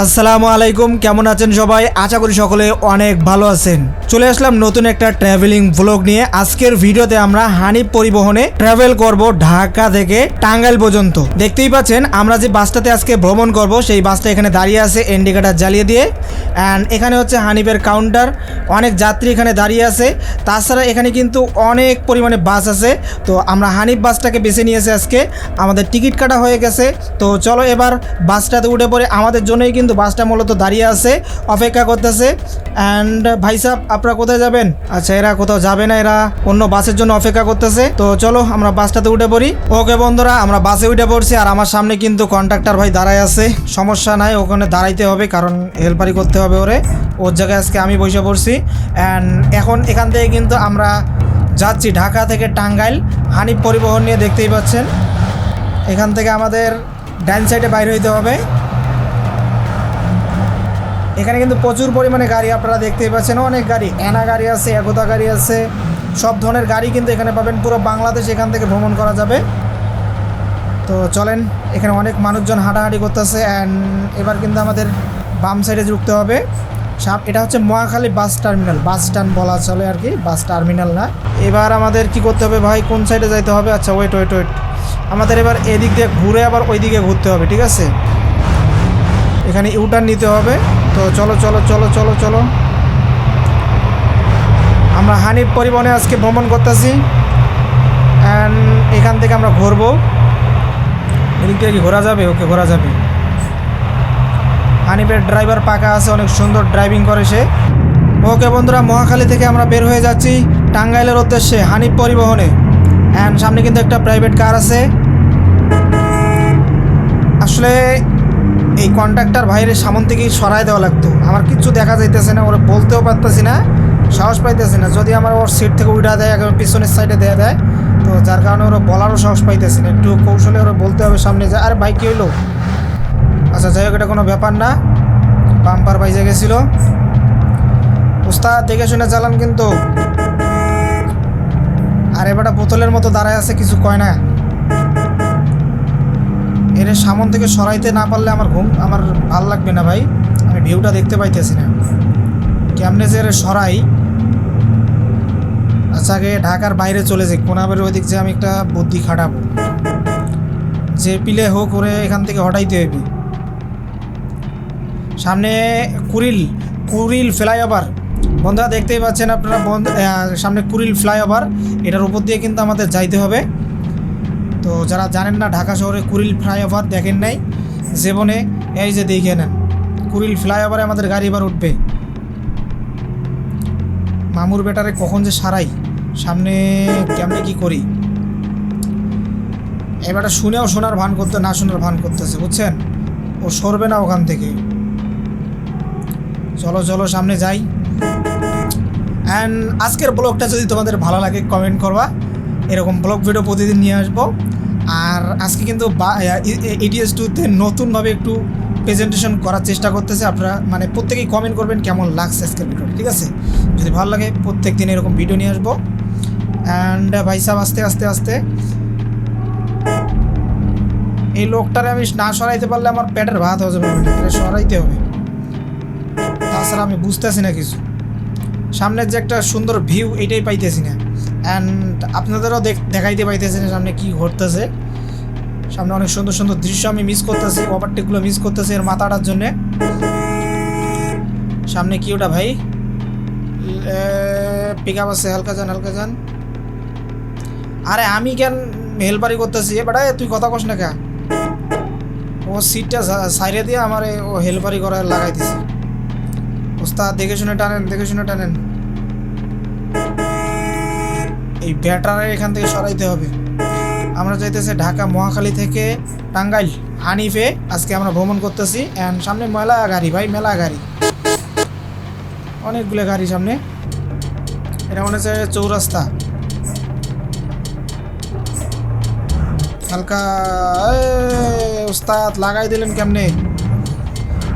আসসালামু আলাইকুম, কেমন আছেন সবাই? আশা করি সকলে অনেক ভালো আছেন। চলে আসলাম নতুন একটা ট্রাভেলিং ব্লগ নিয়ে। আজকের ভিডিওতে আমরা হানিফ পরিবহনে ট্রাভেল করব ঢাকা থেকে টাঙ্গাইল পর্যন্ত। দেখতেই পাচ্ছেন, আমরা যে বাসটাতে আজকে ভ্রমণ করব, সেই বাসটা এখানে দাঁড়িয়ে আছে ইন্ডিকেটার জ্বালিয়ে দিয়ে। অ্যান্ড এখানে হচ্ছে হানিফের কাউন্টার অনেক যাত্রী এখানে দাঁড়িয়ে আছে। তাছাড়া এখানে কিন্তু অনেক পরিমাণে বাস আছে। তো আমরা হানিফ বাসটাকে বেছে নিয়েছি আজকে। আমাদের টিকিট কাটা হয়ে গেছে। তো চলো এবার বাসটাতে উঠে পড়ে। আমাদের জন্যই কিন্তু বাসটা মূলত দাঁড়িয়ে আছে, অপেক্ষা করতেছে। অ্যান্ড ভাই সাহেব আপনারা কোথায় যাবেন? আচ্ছা এরা কোথাও যাবে না, এরা অন্য বাসের জন্য অপেক্ষা করতেছে। তো চলো, আমরা বাসটাতে উঠে পড়ি। ওকে বন্ধুরা, আমরা বাসে উঠে পড়ছি আর আমার সামনে কিন্তু কন্ট্রাক্টর ভাই দাঁড়ায় আছে। সমস্যা নাই, ওখানে দাঁড়াইতে হবে, কারণ হেল্পারি করতে হবে ওরে। ওর জায়গায় আজকে আমি বসে পড়ছি। অ্যান্ড এখন এখান থেকে কিন্তু আমরা যাচ্ছি ঢাকা থেকে টাঙ্গাইল, হানিফ পরিবহন নিয়ে দেখতেই পাচ্ছেন। এখান থেকে আমাদের ডাইন সাইডে বাইরে হইতে হবে। এখানে কিন্তু প্রচুর পরিমাণে গাড়ি আপনারা দেখতেই পাচ্ছেন। অনেক গাড়ি, এনা গাড়ি আছে একতা গাড়ি আছে, সব ধরনের গাড়ি কিন্তু এখানে পাবেন। পুরো বাংলাদেশ এখান থেকে ভ্রমণ করা যাবে। তো চলেন, এখানে অনেক মানুষজন হাঁটাহাঁটি করতেছে অ্যান্ড এবার কিন্তু আমাদের বাম সাইডে যুক্ত হবে। সাপ- এটা হচ্ছে Mohakhali bus terminal. Bus stand বলা চলে আর কি, বাস টার্মিনাল না। এবার আমাদের কি করতে হবে ভাই? কোন সাইডে যাইতে হবে? আচ্ছা ওয়েট ওয়েট ওয়েট আমাদের এবার এদিক দিয়ে ঘুরে আবার ওই দিকে ঘুরতে হবে, ঠিক আছে? এখানে ইউটার্ন নিতে হবে। তো চলো চলো চলো চলো চলো। আমরা হানিফ পরিবহনে আজকে ভ্রমণ করতেছি। অ্যান্ড এখান থেকে আমরা ঘুরবো। এদিক থেকে ঘোরা যাবে? ওকে, ঘোরা যাবে। হানিফের ড্রাইভার পাকা আছে, অনেক সুন্দর ড্রাইভিং করে সে। ওকে বন্ধুরা, মহাখালী থেকে আমরা বের হয়ে যাচ্ছি টাঙ্গাইলের উদ্দেশ্যে, হানিফ পরিবহনে। অ্যান্ড সামনে কিন্তু একটা প্রাইভেট কার আছে। আসলে এই কন্ট্রাক্টর ভাইয়ের সামন থেকেই সরাই দেওয়া লাগতো। আমার কিচ্ছু দেখা যাইতেছে না, ওরা বলতেও পারতেছি না, সাহস পাইতেছে না। যদি আমার ওর সিট থেকে উঠা দেয়, একদম পিছনের সাইডে দেয়া দেয়, তো যার কারণে ওরা বলারও সাহস পাইতেছে না। একটু কৌশলে ওরা বলতে হবে সামনে যায় আরে ভাই, কী হইল? আচ্ছা যাই হোক, এটা কোনো ব্যাপার না। বাম্পার বাইজে গেছিল। উস্তাদ, দেখে শুনে চালান কিন্তু। আর এবারটা বোতলের মতো দাঁড়ায় আছে, কিছু কয় না। এর সামন থেকে সরাইতে না পারলে আমার ঘুম, আমার ভালো লাগবে না ভাই। আমি ভিউটা দেখতে পাইতেছি না। কেমনে যে সরাই। আচ্ছা আগে ঢাকার বাইরে চলে যাই। কোনাবের ওই দিক যে আমি একটা বুদ্ধি খাটাবো। যে পিলে হোক করে এখান থেকে হটাইতে হবে সামনে কুরিল কুরিল ফ্লাইওভার। বন্ধুরা, দেখতেই পাচ্ছেন আপনারা সামনে কুরিল ফ্লাইওভার। এটার উপর দিয়ে কিন্তু আমাদের যাইতে হবে। তো যারা জানেন না, ঢাকা শহরে কুরিল ফ্লাইওভার দেখেন নাই, জীবনে এই যে দেখে নেন, কুরিল ফ্লাইওভারে আমাদের গাড়ি এবার উঠবে। মামুর বেটারে কখন যে সারাই, সামনে কেমনে কি করি? এবারটা শুনেও শোনার ভান করতে, না শোনার ভান করতেছে, বুঝছেন? ও সরবে না ওখান থেকে। চলো চলো, সামনে যাই। অ্যান্ড আজকের ব্লগটা যদি তোমাদের ভালো লাগে কমেন্ট করবা। এরকম ব্লগ ভিডিও প্রতিদিন নিয়ে আসব। আর আজকে কিন্তু ইডিএস টুতে নতুনভাবে একটু প্রেজেন্টেশন করার চেষ্টা করতেছে। আপনারা মানে প্রত্যেকেই কমেন্ট করবেন কেমন লাগছে আজকের ভিডিওটা ঠিক আছে? যদি ভালো লাগে প্রত্যেক দিন এরকম ভিডিও নিয়ে আসব। অ্যান্ড ভাই সাহেব, আস্তে আস্তে আস্তে। এই লোকটারে আমি না সরাইতে পারলে আমার পেটের ভাত হয়ে যাবে সরাইতে হবে। তাছাড়া আমি বুঝতেছি না কিছু। সামনের যে একটা সুন্দর ভিউ এটাই পাইতেছি না। অ্যান্ড আপনাদেরও দেখ- দেখাইতে পাইতেছি না সামনে কি ঘটতেছে। সামনে অনেক সুন্দর সুন্দর দৃশ্য আমি মিস করতেছি ওভারটেকগুলো মিস করতেছি এর মাথাটার জন্যে। সামনে কি ওটা ভাই? পিক আপ আছে, হালকা যান হালকা যান। আরে আমি কেন হেলপারি করতেছি? বেটা তুই কথা কস না কে ও সিটটা সাইডে দিয়ে আমার ও হেলপারি করা লাগাই দিছে ওস্তাদ দেখে শুনে টানেন দেখে শুনে টানেন। এই ব্যাটারে এখান থেকে সরাইতে হবে। আমরা যাইতেছি ঢাকা মহাখালী থেকে টাঙ্গাইল হানিফে। আজকে আমরা ভ্রমণ করতেছি। অ্যান্ড সামনে মেলা গাড়ি ভাই, মেলা গাড়ি। অনেকগুলো গাড়ি সামনে। এটা মনে হচ্ছে চৌরাস্তা। হালকা লাগাই দিলেন কেমনে?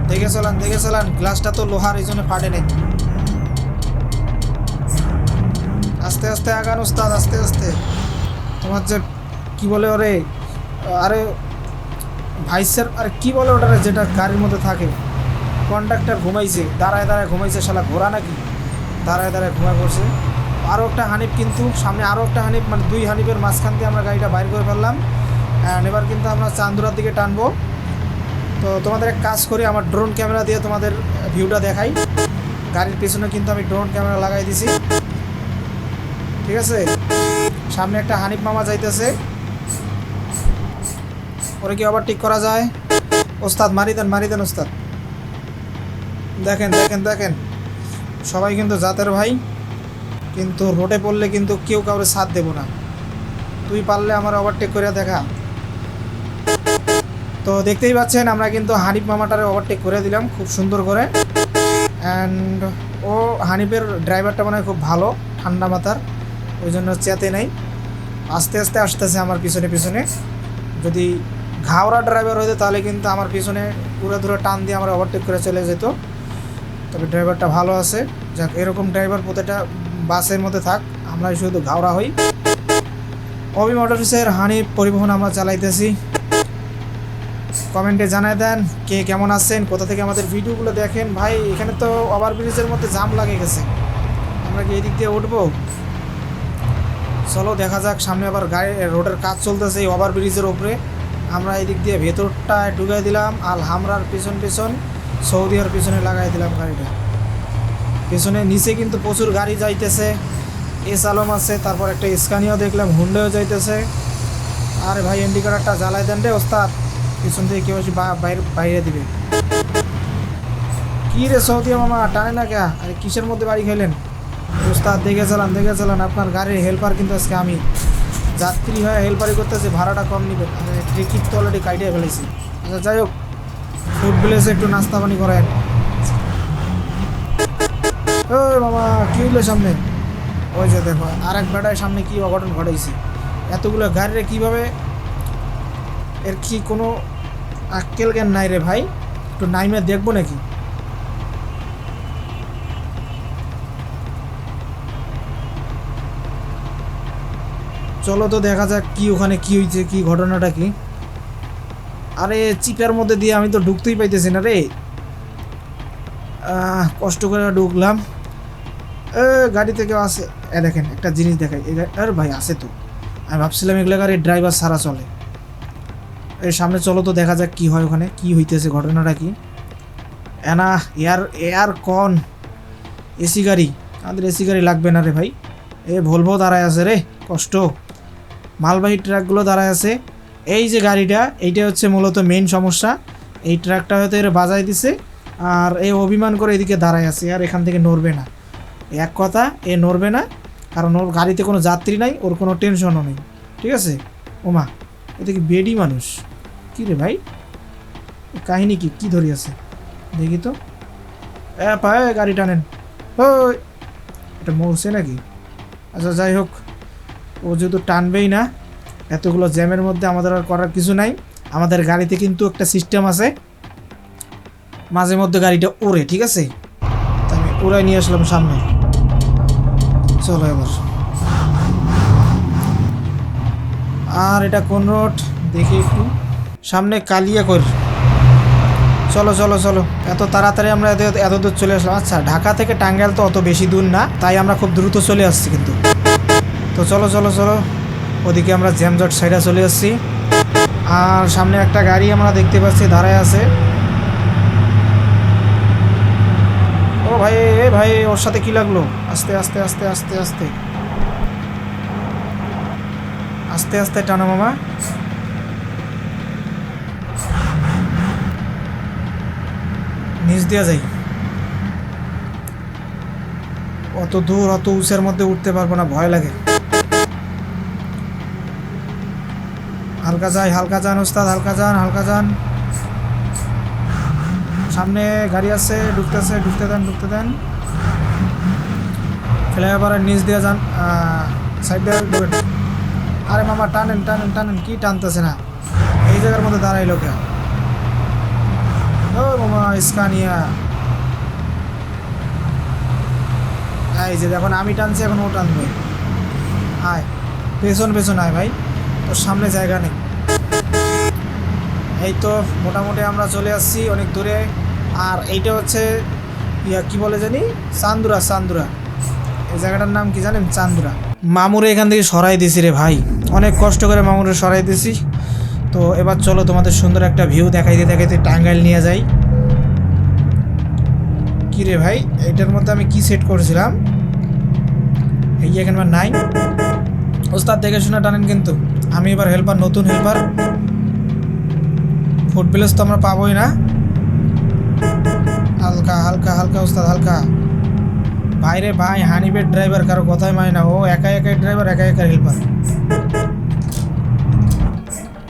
দেখে চালান দেখে চালান। গ্লাসটা তো লোহার, এই জন্য ফাটে নেই। আস্তে আস্তে আগান ওস্তাদ, আস্তে আস্তে। তোমার যে কি বলে ওরে, আরে ভাইসের আর কি বলে ওটারে যেটা গাড়ির মধ্যে থাকে? কন্ডাক্টর ঘুমাইছে, দাঁড়ায় দাঁড়ায় ঘুমাইছে শালা ঘোরা নাকি? দাঁড়ায় দাঁড়ায় ঘুমায় পড়ছে। আরও একটা হানিফ কিন্তু, সামনে আরও একটা হানিফ মানে দুই হানিফের মাঝখান দিয়ে আমরা গাড়িটা বাইর করে ফেললাম। অ্যান্ড এবার কিন্তু আমরা চান্দুরার দিকে টানবো। তো তোমাদের এক কাজ করি, আমার ড্রোন ক্যামেরা দিয়ে তোমাদের ভিউটা দেখাই। গাড়ির পেছনে কিন্তু আমি ড্রোন ক্যামেরা লাগাই দিছি। ঠিক আছে? সামনে একটা হানিফ মামা যাইতেছে। ওরে কি ওভারটেক করা যায়? ওস্তাদ, মারি দেন মারি দেন ওস্তাদ। দেখেন দেখেন দেখেন। সবাই কিন্তু জাতের ভাই। কিন্তু রোডে পড়লে কিন্তু কেউ কাউরে সাথ দেবো না। তুই পারলে আমার ওভারটেক করে দেখা। তো দেখতেই পাচ্ছেন, আমরা কিন্তু হানিফ মামাটারে ওভারটেক করে দিলাম খুব সুন্দর করে। অ্যান্ড ও হানিফের ড্রাইভারটা মনে খুব ভালো, ঠান্ডা মাথার। ওই জন্য চেতে নেই। আস্তে আস্তে আসতেছে আমার পিছনে পিছনে। যদি ঘাওড়া ড্রাইভার হইতো তাহলে কিন্তু আমার পিছনে পুরো দূরে টান দিয়ে আমরা ওভারটেক করে চলে যেত। তবে ড্রাইভারটা ভালো আছে। যাক, এরকম ড্রাইভার প্রতিটা বাসের মধ্যে থাক আমরা শুধু ঘাওড়া হই। অবি মোটরসের হানি পরিবহন আমরা চালাইতেছি। কমেন্টে জানায় দেন কে কেমন আছেন, কোথা থেকে আমাদের ভিডিওগুলো দেখেন। ভাই, এখানে তো ওভার ব্রিজের মধ্যে জাম লাগে গেছে। আমরা কি এদিক দিয়ে উঠবো? চলো, দেখা যাক, সামনে আবার গাড়ি রোডের কাজ চলতেছে এই ওভার ব্রিজের উপরে। আমরা এদিক দিয়ে ভেতরটা ঢুকাই দিলাম আর হামরার পিছন পিছন, সৌদিয়ার পিছনে লাগাই দিলাম গাড়িটা। পিছনে নিচে কিন্তু প্রচুর গাড়ি যাইতেছে এস আলম আছে, তারপর একটা স্কানিও দেখলাম হুন্ডেও যাইতেছে। আরে ভাই ইন্ডিকেটারটা জ্বালাই দেন রে ওস্তাদ, পিছন থেকে কেউ বাইরে বাইরে দিবে। কী রে সৌদিয়া মামা, টানে না কে? আরে কিসের মধ্যে বাড়ি খেলেন ওস্তাদ দেখে চালান দেখে চালান আপনার গাড়ির হেল্পার কিন্তু আজকে আমি। যাত্রী হয়ে হেল্পারি করতেছে, ভাড়াটা কম নিবে। টিকিট তো অলরেডি কাটিয়ে ফেলেছি। আচ্ছা যাই হোক ফুড ভিলেজে একটু নাস্তা পানি করেন। মামা কি হইল সামনে? ওই যে দেখো আর এক বেটায় সামনে কী অঘটন ঘটাইছে এতগুলো গাড়িরে কীভাবে? এর কি কোনো আক্কেল জ্ঞান নাই রে ভাই? একটু নাইমে দেখব নাকি? চলো তো দেখা যাক কি ওখানে কি হয়েছে কি ঘটনাটা কি। আরে চিপার মধ্যে দিয়ে আমি তো ঢুকতেই পাইতেছি না রে। কষ্ট করে ঢুকলাম। এ গাড়ি থেকে আসে এ, দেখেন, একটা জিনিস দেখাই। আরে ভাই আসে তো। আমি ভাবছিলাম এগুলো গাড়ির ড্রাইভার সারা চলে। এর সামনে চলো তো দেখা যাক কি হয় ওখানে, কি হইতেছে, ঘটনাটা কি। এনা এয়ার এয়ার কন? এসি গাড়ি। আমাদের এসি গাড়ি লাগবে না রে ভাই। এ, ভলভো দাঁড়ায় আছে রে, কষ্ট। মালবাহী ট্রাকগুলো দাঁড়ায় আছে। এই যে গাড়িটা, এইটা হচ্ছে মূলত মেইন সমস্যা। এই ট্রাকটা হয়তো এর বাজাই দিছে, আর এ অভিমান করে এদিকে দাঁড়ায় আছে, আর এখান থেকে নড়বে না। এক কথা, এ নড়বে না, কারণ ওর গাড়িতে কোনো যাত্রী নাই, ওর কোনো টেনশনও নেই। ঠিক আছে? ওমা, এটা কি বেডি মানুষ? কি রে ভাই? কাহিনী কি? কী ধরি আছে? দেখি তো। এ পায়ে গাড়ি টানেন। ওই, এটা মরছে নাকি? আচ্ছা যাই হোক। ও যেহেতু টানবেই না, এতগুলো জ্যামের মধ্যে আমাদের আর করার কিছু নাই। আমাদের গাড়িতে কিন্তু একটা সিস্টেম আছে। মাঝে মধ্যে গাড়িটা ওড়ে, ঠিক আছে? আমি উড়াই নিয়ে আসলাম সামনে। চলো এবার। আর এটা কোন রোড? দেখি একটু। সামনে কালিয়াকৈর। চলো চলো চলো। এত তাড়াতাড়ি আমরা এত এত দূর চলে আসলাম। আচ্ছা ঢাকা থেকে টাঙ্গাইল তো অত বেশি দূর না, তাই আমরা খুব দ্রুত চলে আসছি কিন্তু। তো চলো চলো চলো। ওদিকে আমরা জ্যামজট সাইডে চলে আসছি আর সামনে একটা গাড়ি আমরা দেখতে পাচ্ছি, দাঁড়ায় আছে। ও ভাই, এ ভাই, ওর সাথে কি লাগল? আস্তে আস্তে আস্তে আস্তে আস্তে। আস্তে আস্তে টানো মামা। নিচ দেওয়া যায় অত দূর, অত উঁচের মধ্যে উঠতে পারব না, ভয় লাগে। হালকা যাই, হালকা যান ওস্তাদ হালকা যান হালকা যান। সামনে গাড়ি আছে, ঢুকতেছে, ঢুকতে দেন ঢুকতে দেন। ফ্লাইওভারের নিচ দিয়ে যান সাইড দিয়ে আরে মামা, টানেন টানেন টানেন, কি টানতেছে না? এই জায়গার মধ্যে দাঁড়াইলো কে ও মামা স্কানিয়া এই যে দেখুন, আমি টানছি, এখন ও টানবে। আয়, পেছন পেছন আয় ভাই, তোর সামনে জায়গা নেই। এই তো মোটামুটি আমরা চলে আসছি অনেক দূরে, আর এইটা হচ্ছে, ইয়া, কি বলে জানি? চান্দুরা চান্দুরা। এই জায়গাটার নাম কি জানেন? চান্দুরা। মামুরে এখান থেকে সরাই দিছি রে ভাই। অনেক কষ্ট করে মামুরে সরাই দিছি। তো এবার চলো তোমাদের সুন্দর একটা ভিউ দেখাইতে দেখাইতে টাঙ্গাইল নিয়ে যাই। কী রে ভাই, এইটার মধ্যে আমি কি সেট করেছিলাম? এই এখানে নাই। ওস্তাদ দেখে শুনে টানেন কিন্তু। আমি এবার হেল্পার নতুন হেল্পার ফুড প্লেস তো আমরা পাবোই না। হালকা হালকা হালকা ওস্তাদ, হালকা। বাইরে ভাই হানিবের ড্রাইভার কারও কথাই মানে না। ও একা একাই ড্রাইভার একা একা হেল্পার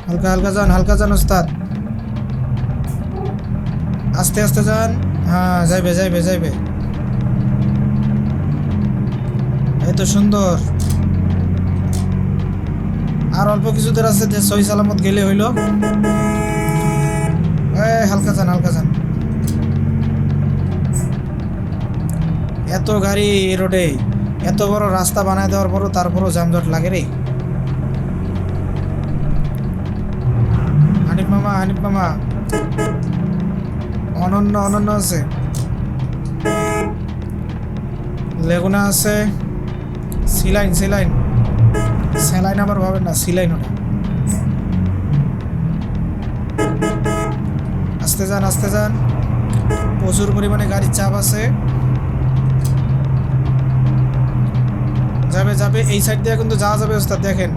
হালকা হালকা যান হালকা যান ওস্তাদ। আস্তে আস্তে যান। হ্যাঁ যাইবে যাইবে যাইবে। এই তো সুন্দর। আর অল্প কিছু দূর আছে যে সহি সালামত গেলে হইল। হালকা যান হালকা যান। এত গাড়ি রোডে, এত বড় রাস্তা বানায় দেওয়ার পরও তারপরও যানজট লাগে রে। হানিফ মামা হানিফ মামা। অনন্য অনন্য আছে। লেগুনা আছে। Saline saline. স্যালাইন আবার ভাবেন না, সিলাইন ওটা আস্তে যান আস্তে যান। প্রচুর পরিমাণে গাড়ির চাপ আছে। যাবে যাবে, এই সাইড দিয়ে কিন্তু যাওয়া যাবে ওস্তাদ, দেখেন।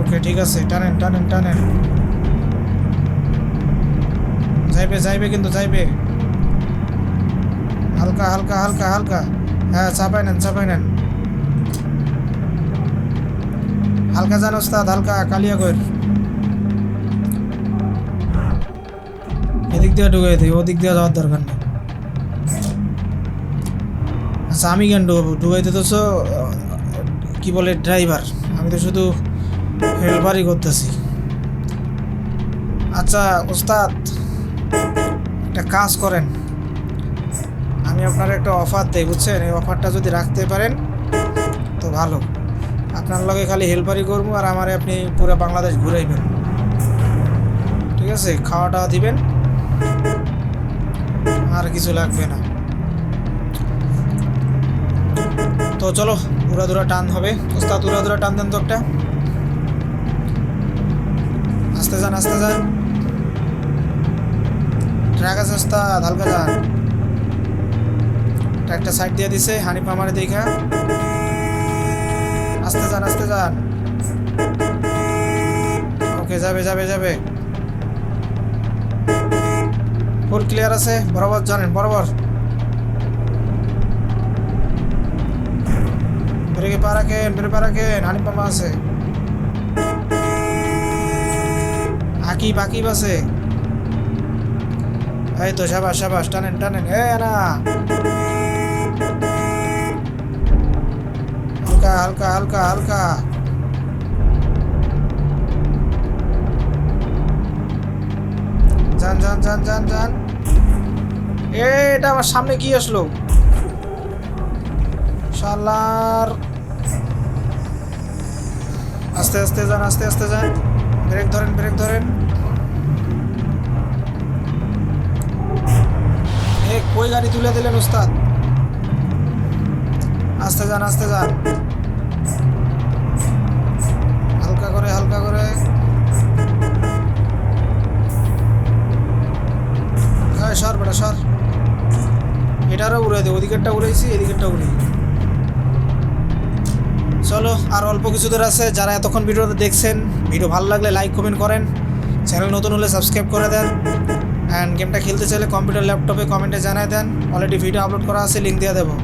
ওকে, ঠিক আছে, টানেন টানেন টানেন। যাইবে যাইবে কিন্তু, যাইবে। হালকা হালকা হালকা হালকা। হ্যাঁ চাপাই নেন চাপাই নেন। হালকা যান ওস্তাদ, হালকা কালিয়াগর এদিক দিয়ে ঢুকে দিই, ওদিক দিয়ে যাওয়ার দরকার নেই। আচ্ছা আমি কেন ঢুকাবো? ঢুকাইতে তো কি বলে ড্রাইভার আমি তো শুধু হেল্পারই করতেছি। আচ্ছা ওস্তাদ, একটা কাজ করেন। আমি আপনার একটা অফার দেই, বুঝছেন? এই অফারটা যদি রাখতে পারেন, তো ভালো। আপনার লগে খালি হেল্পারই করব আর আমারে আপনি পুরো বাংলাদেশ ঘুরাইবেন ঠিক আছে? খাওয়া টাওয়া দিবেন। আর কিছু লাগবে না। তো চলো, উড়াদুরা টান হবে। ওস্তাদ, উড়াদুরা টান দেন তো একটা। আস্তে যান আস্তে যান। ট্রাক আছে ওস্তাদ, হালকা যান। ট্রাকটা সাইড দিয়ে দিছে, হানিফ আমারে দেখা। আস্তে যান আস্তে যান। ওকে, যাবে যাবে যাবে। ফুল ক্লিয়ার আছে? বরাবর জানেন, বরাবর। ব্রেকে পা রাখেন, ব্রেকে পা রাখেন হানি পামা আছে। আকিব আকিব আছে। এই তো, সাবাস সাবাস, টানেন টানেন। এ না হালকা হালকা হালকা হালকা। যান যান যান যান যান। এটা আমার সামনে কি আসলো? শালার। আস্তে আস্তে যান, আস্তে আস্তে যান। ব্রেক ধরেন ব্রেক ধরেন। এ, কই গাড়ি তুলে দিলেন, উস্তাদ? আস্তে যান আস্তে যান। হালকা করে। হ্যাঁ সর বেটা, সর। এটারও উড়ে দে, ওদিকেরটা উড়াইছি, এদিকেরটা উড়ে চলো, আর অল্প কিছুদের আছে, যারা এতক্ষণ ভিডিওটা দেখছেন, ভিডিও ভালো লাগলে লাইক কমেন্ট করেন। চ্যানেল নতুন হলে সাবস্ক্রাইব করে দেন। অ্যান্ড গেমটা খেলতে চাইলে কম্পিউটার ল্যাপটপে কমেন্টে জানায় দেন। অলরেডি ভিডিও আপলোড করা আছে লিঙ্ক দিয়ে দেবো।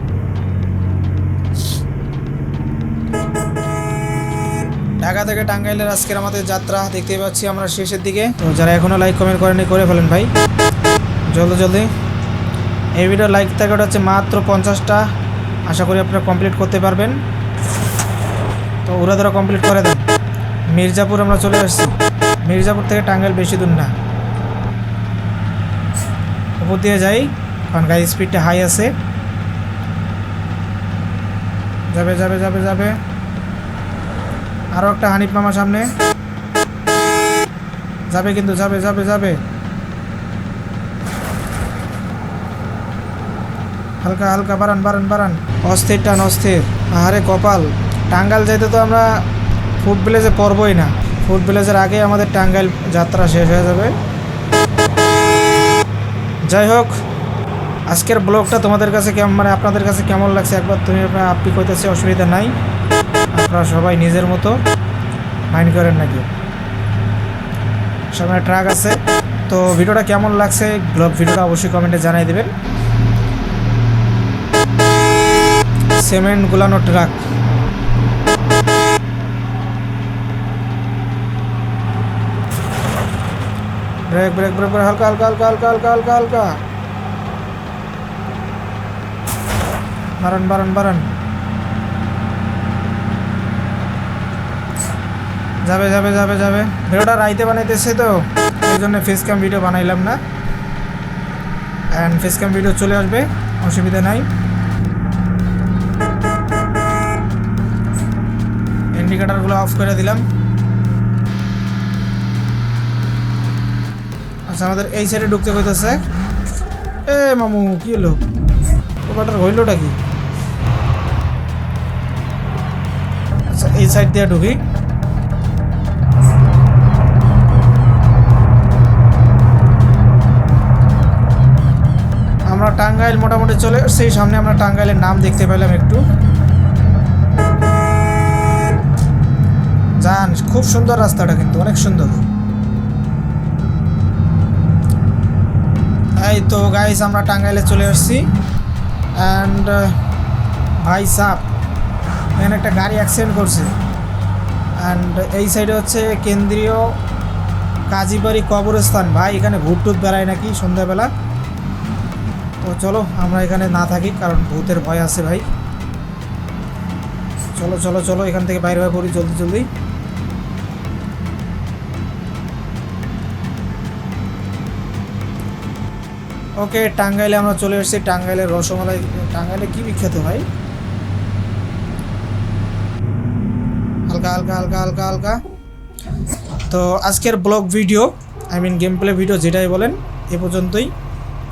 ঢাকা থেকে টাঙ্গাইলের আজকের আমাদের যাত্রা দেখতে পাচ্ছি আমরা শেষের দিকে। তো যারা এখনও লাইক কমেন্ট করেনি করে ফেলেন ভাই। জলদি জলদি। এই ভিডিও লাইক টার্গেট হচ্ছে মাত্র পঞ্চাশটা। আশা করি আপনারা কমপ্লিট করতে পারবেন। তো ওরা ধরা কমপ্লিট করে দেন। মির্জাপুর আমরা চলে আসছি। মির্জাপুর থেকে টাঙ্গাইল বেশি দূর না। উপর দিয়ে যাই, কারণ গাড়ির স্পিডটা হাই আছে। যাবে যাবে যাবে যাবে। আরও একটা হানিফ মামা সামনে। যাবে কিন্তু, যাবে যাবে যাবে। হালকা হালকা, বাড়ান বাড়ান বাড়ান। অস্থির টান, অস্থির। আহারে কপাল। টাঙ্গাইল যেতে তো আমরা ফুড ভিলেজে পড়বই না। ফুড ভিলেজের আগে আমাদের টাঙ্গাইল যাত্রা শেষ হয়ে যাবে। যাই হোক, আজকের ব্লগটা তোমাদের কাছে কেমন মানে আপনাদের কাছে কেমন লাগছে? একবার তুমি আপনি কইতেছে অসুবিধা নাই। আপনারা সবাই নিজের মতো মাইন্ড করেন নাকি? সামনে ট্রাক আছে। তো ভিডিওটা কেমন লাগছে? ব্লগ ভিডিওটা অবশ্যই কমেন্টে জানাই দেবেন। Cement গুলানো truck. Brake brake brake brake, হালকা হালকা হালকা হালকা হালকা হালকা। হালকা বারান বারান বারান যাবে যাবে যাবে যাবে। ভিডিওটা রাইতে বানাইতেছে তো, এই জন্য ফেস ক্যাম ভিডিও বানাইলাম না। অ্যান্ড ফেস ক্যাম ভিডিও চলে আসবে, অসুবিধা নাই। ইন্ডিকেটারগুলো অফ করে দিলাম। আচ্ছা আমাদের এই সাইডে ঢুকতে কইতেছে। এ, মামু, কি হলো? ওটার হইলোটা কি? আচ্ছা এই সাইড দিয়ে ঢুকি। টাঙ্গাইল মোটামুটি চলে এসেছি। সামনে আমরা টাঙ্গাইলের নাম দেখতে পেলাম একটু। যান খুব সুন্দর রাস্তাটা কিন্তু, অনেক সুন্দর। এই তো গাইস আমরা টাঙ্গাইলে চলে আসছি অ্যান্ড ভাই সাপ এখানে একটা গাড়ি অ্যাক্সিডেন্ট করছে। অ্যান্ড এই সাইডে হচ্ছে কেন্দ্রীয় কাজীবাড়ি কবরস্থান। ভাই, এখানে ভূত টুত বেড়ায় নাকি সন্ধ্যাবেলা? তো চলো, আমরা এখানে না থাকি, কারণ ভূতের ভয় আছে ভাই। চলো চলো চলো, এখান থেকে বাইরে হয়ে পড়ি জলদি জলদি। ওকে, টাঙ্গাইলে আমরা চলে এসেছি টাঙ্গাইলের রসমালাই, টাঙ্গাইলে কি বিখ্যাত ভাই? হালকা হালকা হালকা হালকা হালকা। তো আজকের blog video I mean game play video যেটাই বলেন, এ পর্যন্তই।